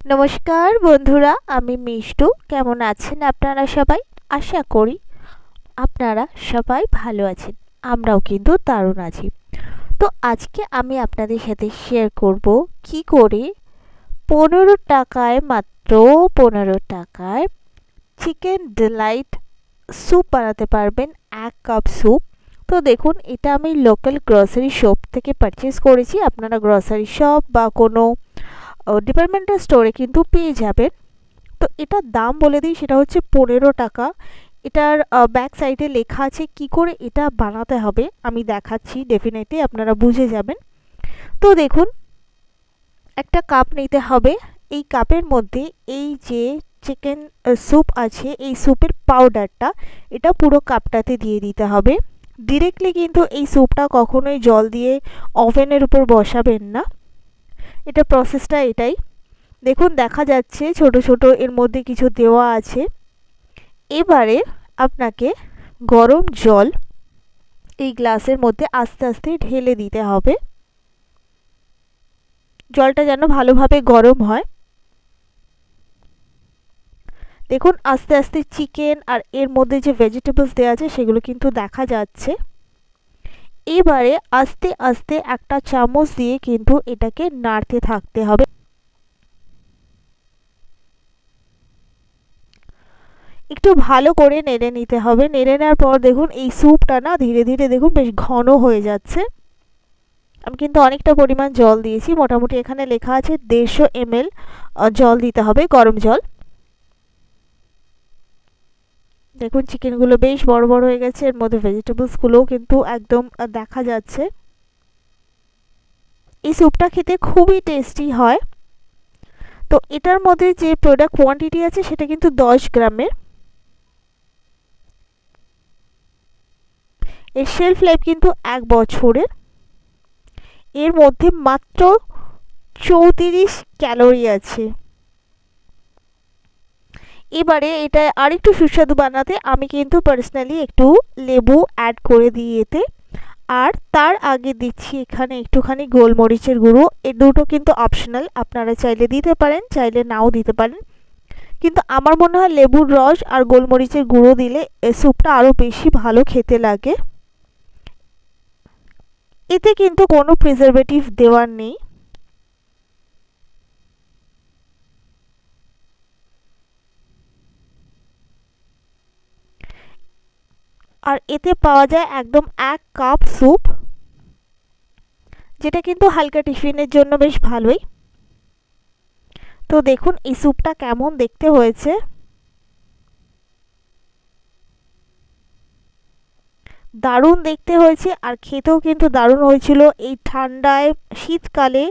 নমস্কার বন্ধুরা, আমি মিষ্টু। কেমন আছেন আপনারা সবাই? আশা করি আপনারা সবাই ভালো আছেন। আমরাও কিন্তু দারুণ আছি। তো আজকে আমি আপনাদের সাথে শেয়ার করব কি করে পনেরো টাকায় মাত্র পনেরো টাকায় চিকেন ডিলাইট স্যুপ বানাতে পারবেন, এক কাপ স্যুপ তো দেখুন, এটা আমি লোকাল গ্রসারি শপ থেকে পারচেস করেছি। আপনারা গ্রসারি শপ বা কোনো ডিপার্টমেন্টাল স্টোরে কিন্তু পেয়ে যাবেন তো এটার দাম বলে দিই, সেটা হচ্ছে পনেরো টাকা। এটার ব্যাক সাইডে লেখা আছে কি করে এটা বানাতে হবে। আমি দেখাচ্ছি ডেফিনেটলি আপনারা বুঝে যাবেন। তো দেখুন, একটা কাপ নিতে হবে। এই কাপের মধ্যে এই যে চিকেন স্যুপ আছে, এই স্যুপের পাউডারটা এটা পুরো কাপটাতে দিয়ে দিতে হবে। ডিরেক্টলি কিন্তু এই স্যুপটা কখনোই জল দিয়ে ওভেনের উপর বসাবেন না। এটা প্রসেসটা এটাই। দেখুন, দেখা যাচ্ছে ছোট ছোট এর মধ্যে কিছু দেওয়া আছে। এবারে আপনাকে গরম জল এই গ্লাসের মধ্যে আস্তে আস্তে ঢেলে দিতে হবে। জলটা যেন ভালোভাবে গরম হয়। দেখুন, আস্তে আস্তে চিকেন আর এর মধ্যে যে ভেজিটেবলস দেওয়া আছে, সেগুলো কিন্তু দেখা যাচ্ছে। এবারে আস্তে আস্তে একটা চামচ দিয়ে কিন্তু এটাকে নাড়তে থাকতে হবে। একটু ভালো করে নেড়ে নিতে হবে। নেড়ে নেওয়ার পর দেখুন এই স্যুপটা না ধীরে ধীরে দেখুন বেশ ঘন হয়ে যাচ্ছে। আমি কিন্তু অনেকটা পরিমাণ জল দিয়েছি। মোটামুটি এখানে লেখা আছে দেড়শো এমএল জল দিতে হবে, গরম জল। দেখুন চিকেনগুলো বেশ বড় বড় হয়ে গেছে। এর মধ্যে ভেজিটেবলসগুলোও কিন্তু একদম দেখা যাচ্ছে। এই স্যুপটা খেতে খুবই টেস্টি হয়। তো এটার মধ্যে যে প্রোডাক্ট কোয়ান্টিটি আছে, সেটা কিন্তু দশ গ্রামের। এর শেলফ লাইফ কিন্তু এক বছরের। এর মধ্যে মাত্র চৌত্রিশ ক্যালোরি আছে। এবারে এটা আরেকটু সুস্বাদু বানাতে আমি কিন্তু পার্সোনালি একটু লেবু অ্যাড করে দিই এতে। আর তার আগে দিচ্ছি এখানে একটুখানি গোলমরিচের গুঁড়ো। এ দুটো কিন্তু অপশনাল আপনারা চাইলে দিতে পারেন, চাইলে নাও দিতে পারেন। কিন্তু আমার মনে হয় লেবুর রস আর গোলমরিচের গুঁড়ো দিলে স্যুপটা আরও বেশি ভালো খেতে লাগে। এতে কিন্তু কোনো প্রিজারভেটিভ দেওয়ার নেই। আর এতে পাওয়া যায় একদম এক কাপ স্যুপ, যেটা কিন্তু হালকা টিফিনের জন্য বেশ ভালোই। তো দেখুন, এই স্যুপটা কেমন দেখতে হয়েছে। দারুণ দেখতে হয়েছে, আর খেতেও কিন্তু দারুণ হয়েছিল এই ঠান্ডায় শীতকালে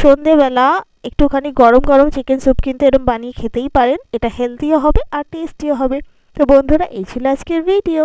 সন্ধেবেলা একটুখানি গরম গরম চিকেন স্যুপ কিন্তু এরকম বানিয়ে খেতেই পারেন, এটা হেলদিও হবে আর টেস্টিও হবে। তো বন্ধুরা, এই ছিল আজকের ভিডিও